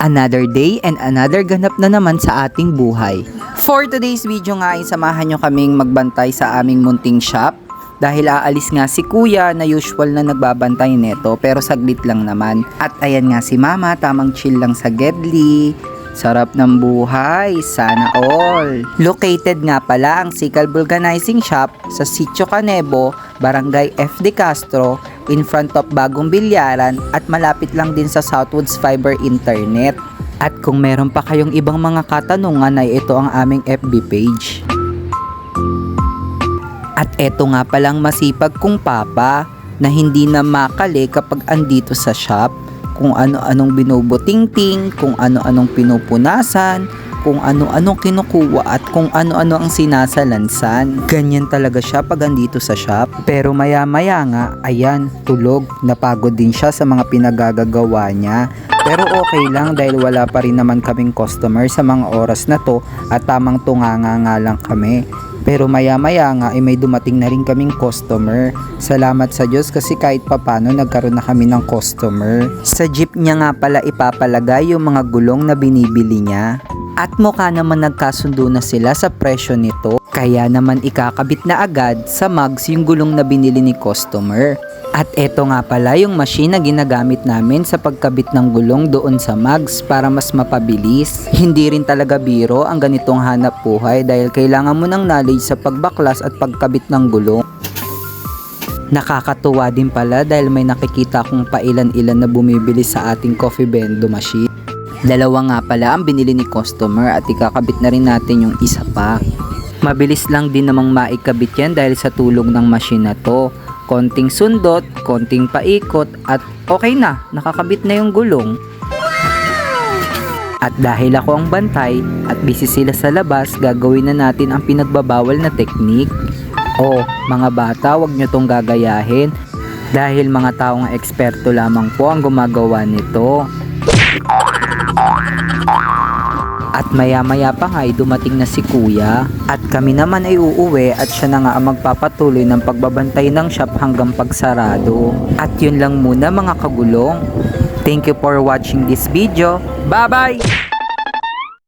Another day and another ganap na naman sa ating buhay. For today's video nga ay samahan nyo kaming magbantay sa aming munting shop dahil aalis nga si kuya na usual na nagbabantay neto pero saglit lang naman. At ayan nga si mama tamang chill lang sa Gedli. Sarap ng buhay, sana all. Located nga pala ang Sikal Vulcanizing Shop sa Sitio Canebo, Barangay F. De Castro, in front of Bagong Bilyaran at malapit lang din sa Southwoods Fiber Internet. At kung meron pa kayong ibang mga katanungan ay ito ang aming FB page. At eto nga palang masipag kong papa na hindi na makali kapag andito sa shop kung ano-anong binubutingting, kung ano-anong pinupunasan, kung ano-anong kinukuha at kung ano-ano ang sinasalansan. Ganyan talaga siya pag andito sa shop. Pero maya-maya nga, ayan, tulog. Napagod din siya sa mga pinagagagawa niya. Pero okay lang dahil wala pa rin naman kaming customer sa mga oras na to at tamang tunganga nga lang kami. Pero maya-maya nga ay may dumating na rin kaming customer. Salamat sa Diyos kasi kahit papano nagkaroon na kami ng customer. Sa jeep niya nga pala ipapalagay yung mga gulong na binibili niya. At mukha naman nagkasundo na sila sa presyo nito. Kaya naman ikakabit na agad sa mugs yung gulong na binili ni customer. At eto nga pala yung machine na ginagamit namin sa pagkabit ng gulong doon sa mugs para mas mapabilis. Hindi rin talaga biro ang ganitong hanap buhay dahil kailangan mo ng knowledge sa pagbaklas at pagkabit ng gulong. Nakakatuwa din pala dahil may nakikita akong pailan-ilan na bumibili sa ating coffee bendo machine. Dalawa nga pala ang binili ni customer at ikakabit na rin natin yung isa pa. Mabilis lang din namang maikabit yan dahil sa tulong ng machine na to. Konting sundot, konting paikot at okay na, nakakabit na yung gulong. At dahil ako ang bantay at busy sila sa labas, gagawin na natin ang pinagbabawal na teknik. Oh, mga bata, wag nyo tong gagayahin dahil mga taong eksperto lamang po ang gumagawa nito. At maya-maya pa nga ay dumating na si kuya at kami naman ay uuwi at siya na nga ang magpapatuloy ng pagbabantay ng shop hanggang pagsarado. At yun lang muna mga kagulong. Thank you for watching this video. Bye-bye!